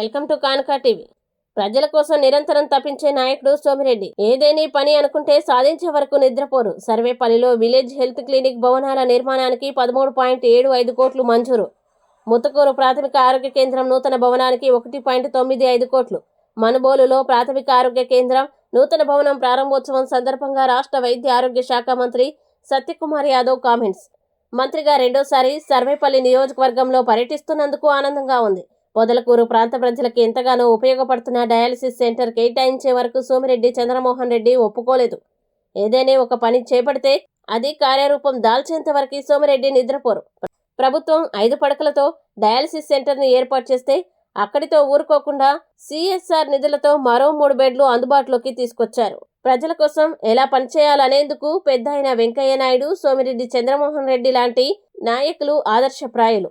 Welcome to Kanaka TV. ప్రజల కోసం నిరంతరం తప్పించే నాయకుడు సోమిరెడ్డి ఏదేని పని అనుకుంటే సాధించే వరకు నిద్రపోరు. సర్వేపల్లిలో విలేజ్ హెల్త్ క్లినిక్ భవనాల నిర్మాణానికి పదమూడు పాయింట్ ఏడు ఐదు కోట్లు మంజూరు. ముత్తకూరు ప్రాథమిక ఆరోగ్య కేంద్రం నూతన భవనానికి ఒకటి పాయింట్ తొమ్మిది ఐదు కోట్లు. మనుబోలులో ప్రాథమిక ఆరోగ్య కేంద్రం నూతన భవనం ప్రారంభోత్సవం సందర్భంగా రాష్ట్ర వైద్య ఆరోగ్య శాఖ మంత్రి సత్యకుమార్ యాదవ్ కామెంట్స్. మంత్రిగా రెండోసారి సర్వేపల్లి నియోజకవర్గంలో పర్యటిస్తున్నందుకు ఆనందంగా ఉంది. పొదలకూరు ప్రాంత ప్రజలకు ఎంతగానో ఉపయోగపడుతున్న డయాలసిస్ సెంటర్ కేటాయించే వరకు సోమిరెడ్డి చంద్రమోహన్ రెడ్డి ఒప్పుకోలేదు. ఏదైనా ఒక పని చేపడితే అది కార్యరూపం దాల్చేంత వరకు సోమిరెడ్డి నిద్రపోరు. ప్రభుత్వం ఐదు పడకలతో డయాలసిస్ సెంటర్ను ఏర్పాటు చేస్తే అక్కడితో ఊరుకోకుండా సిఎస్ఆర్ నిధులతో మరో మూడు బెడ్లు అందుబాటులోకి తీసుకొచ్చారు. ప్రజల కోసం ఎలా పనిచేయాలనేందుకు పెద్ద అయిన వెంకయ్య నాయుడు సోమిరెడ్డి చంద్రమోహన్ రెడ్డి లాంటి నాయకులు ఆదర్శప్రాయులు.